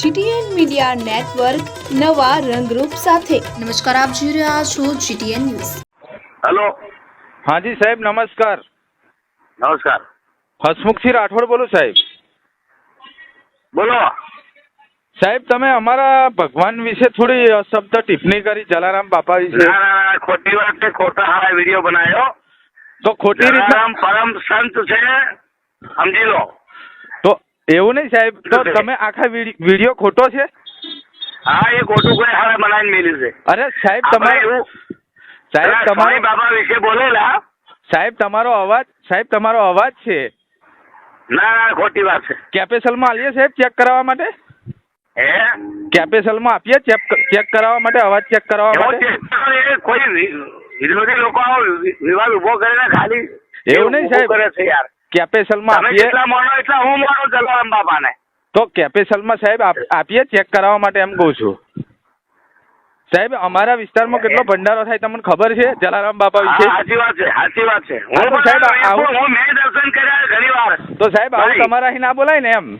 GTN media network નવા રંગરૂપ સાથે નમસ્કાર આપ જોઈ રહ્યા છો જીટીએન ન્યૂઝ હેલો હાજી સાહેબ નમસ્કાર નમસ્કાર હસમુખસિંહ રાઠોડ બોલું સાહેબ બોલો સાહેબ તમે અમારા ભગવાન વિશે થોડી શબ્દ ટિપ્પણી કરી જલારામ બાપા વિશે. ના ના ના ખોટી વાત છે ખોટા હારા વીડિયો બનાવ્યો તો ખોટી રીતે જલારામ પરમ સંત છે સમજી લો. તો એવું નહીં સાહેબ તો તમે આખા વીડિયો ખોટો છે? હા એ ખોટું કોઈ હારા બનાવીને મેલ્યું છે. અરે સાહેબ તમારે એવું સાહેબ તમારે બાબા વિશે બોલેલા. સાહેબ તમારો અવાજ સાહેબ તમારો અવાજ છે. ના ના ખોટી વાત છે. કેપેસલમાં આલીએ સાહેબ ચેક કરાવવા માટે? હે? કેપેસલમાં આપીએ ચેક ચેક કરાવવા માટે અવાજ ચેક કરાવવા માટે? કોઈ વિરોધી લોકો વિવાદ ઊભો કરીને ખાલી એવું નહીં સાહેબ. કરે છે યાર. કેપેસલમાં તમે આપીએ? જેટલા માનો એટલા હું માનો જલારામ બાપાને. તો કેપેસલમાં સાહેબ આપ- આપીએ ચેક કરાવવા માટે એમ કહું છું. સાહેબ અમારા વિસ્તારમાં કેટલો ભંડારો થાય તમને ખબર છે જલારામ બાપા હા વિશે સાચી વાત છે સાચી વાત છે. હા, હું તો સાહેબ, પણ આવું- હું મેં દર્શન કર્યા ઘણી વાર. તો સાહેબ આવું ભાઈ. તમારા અહીં ના બોલાય ને એમ?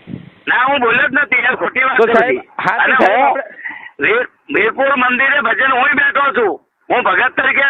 ના હું બોલ્યો જ નથી યાર ખોટી વાત તો સાહેબ. હા, તો અને સાહેબ હું આપણે- વીર- વીરપુર મંદિરે ભજન હું બેઠો છું. હું ભગત તરીકે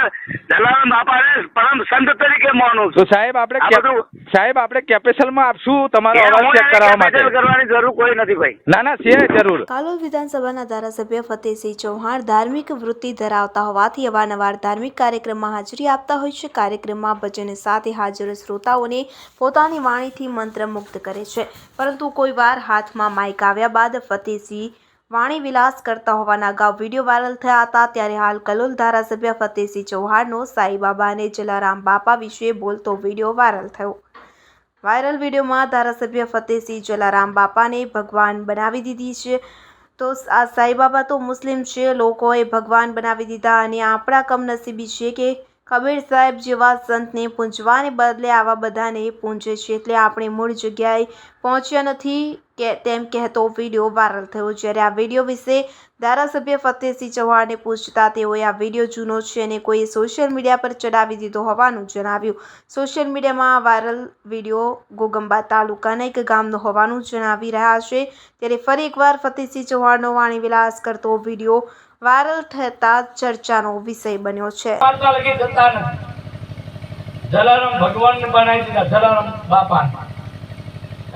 જલારામ બાપાને પરમ સંત તરીકે માનું તો સાહેબ આપણે સાહેબ આપણે કેપેસલમાં આપશું તમારો અવાજ ચેક કરાવવા માટે. કરવાની જરૂર કોઈ નથી ભાઈ. ના ના છે જરૂર. કાલોલ વિધાનસભાના ધારાસભ્ય ફતેહસિંહ ચૌહાણ ધાર્મિક વૃત્તિ ધરાવતા હોવાથી અવારનવાર ધાર્મિક કાર્યક્રમમાં હાજરી આપતા હોય છે. કાર્યક્રમમાં ભજન સાથે હાજર શ્રોતાઓને પોતાની વાણીથી મંત્રમુગ્ધ કરે છે. પરંતુ કોઈ વાર હાથમાં માઇક આવ્યા બાદ ફતેહસિંહ વાણી વિલાસ કરતા હોવાના અગાઉ વીડિયો વાયરલ થયા હતા. ત્યારે હાલ કલોલ ધારાસભ્ય ફતેહસિંહ ચૌહાણનો સાઈબાબા અને જલારામ બાપા વિશે બોલતો વીડિયો વાયરલ થયો. વાયરલ વિડીયોમાં ધારાસભ્ય ફતેહસિંહ જલારામ બાપાને ભગવાન બનાવી દીધી છે. તો આ સાંઈબાબા તો મુસ્લિમ છે. લોકોએ ભગવાન બનાવી દીધા અને આપણા કમનસીબી છે કે કબીર સાહેબ જેવા સંતને પૂંજવાને બદલે આવા બધાને પૂંજે છે. એટલે આપણે મૂળ જગ્યાએ પહોંચ્યા નથી. કે તેમ કહેતો વીડિયો વાયરલ થયો. જ્યારે આ વીડિયો વિશે ધારાસભ્ય ફતેહસિંહ ચૌહાણને પૂછતા તેઓએ આ વીડિયો જૂનો છે અને કોઈએ સોશિયલ મીડિયા પર ચડાવી દીધો હોવાનું જણાવ્યું. સોશિયલ મીડિયામાં વાયરલ વીડિયો ગોગંબા તાલુકાના એક ગામનો હોવાનું જણાવી રહ્યા છે. ત્યારે ફરી એકવાર ફતેહસિંહ ચૌહાણનો વાણી વિલાસ કરતો વીડિયો વાયરલ થતા ચર્ચાનો વિષય બન્યો છે. જલારામ ભગવાન બનાવી દીધા, જલારામ બાપા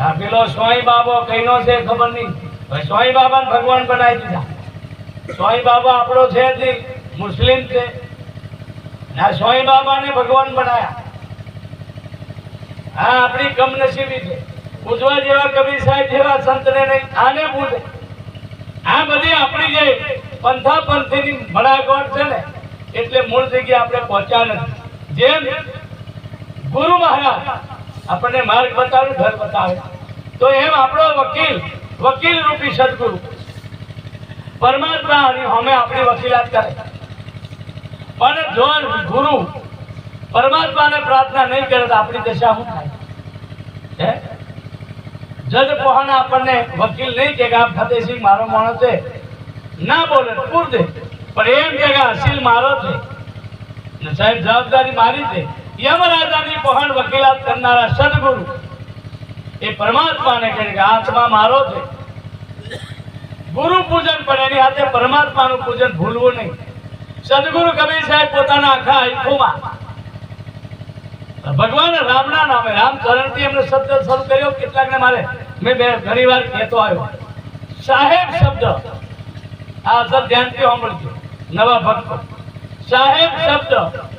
આ પેલો સ્વાઈ બાબો કઈનો છે ખબર નહીં. હવે સ્વાઈ બાબા ભગવાન બનાવી દીધા. સ્વાઈ બાબા આપણો છે જ મુસ્લિમ છે. આ સ્વાઈ બાબાને ભગવાન બનાયા. આ આપણી કમનસીબી છે. પૂજવા જેવા કવિ સાહેબ જેવા સંતને નહીં, આને પૂજે. આ બધી આપણી જે પંથા પંથીની ભડાગોળ છે ને, એટલે મૂળ જગ્યાએ આપણે પહોંચ્યા નથી. જેમ ગુરુ મહારાજ આપણને માર્ગ બતાવ્યું ઘર બતાવે. તો એમ આપણો વકીલ વકીલ રૂપી સદગુરુ. પરમાત્મા અમે આપણી વકીલાત કરે. પણ જો ગુરુ પરમાત્માને પ્રાર્થના નહીં કરે તો આપણી દશા શું થાય? જજ પોહાણા આપણને વકીલ નહીં કે આ ફતેસિંહ મારો માણસ છે. ના બોલે, પૂર દે. પણ એમ કે અસીલ મારો છે. સાહેબ જવાબદારી મારી છે. યમરાજાની પહોંચ વકીલાત કરનારા સદગુરુ એ પરમાત્માને કહે કે આત્મા મારો છે. ગુરુ પૂજન પણ એની હાથે પરમાત્માનું પૂજન ભૂલવું નહીં. સદગુરુ કબીર સાહેબ પોતાના આખા આખુમાં ભગવાન રામના નામે રામચરણથી એમને શબ્દ શરૂ કર્યો. કેટલાકને મારે, મેં બે ઘણી વાર કહેતો આવ્યો. સાહેબ શબ્દ. આ અસર ધ્યાનથી સાંભળજો. નવા ભક્તો. સાહેબ શબ્દ.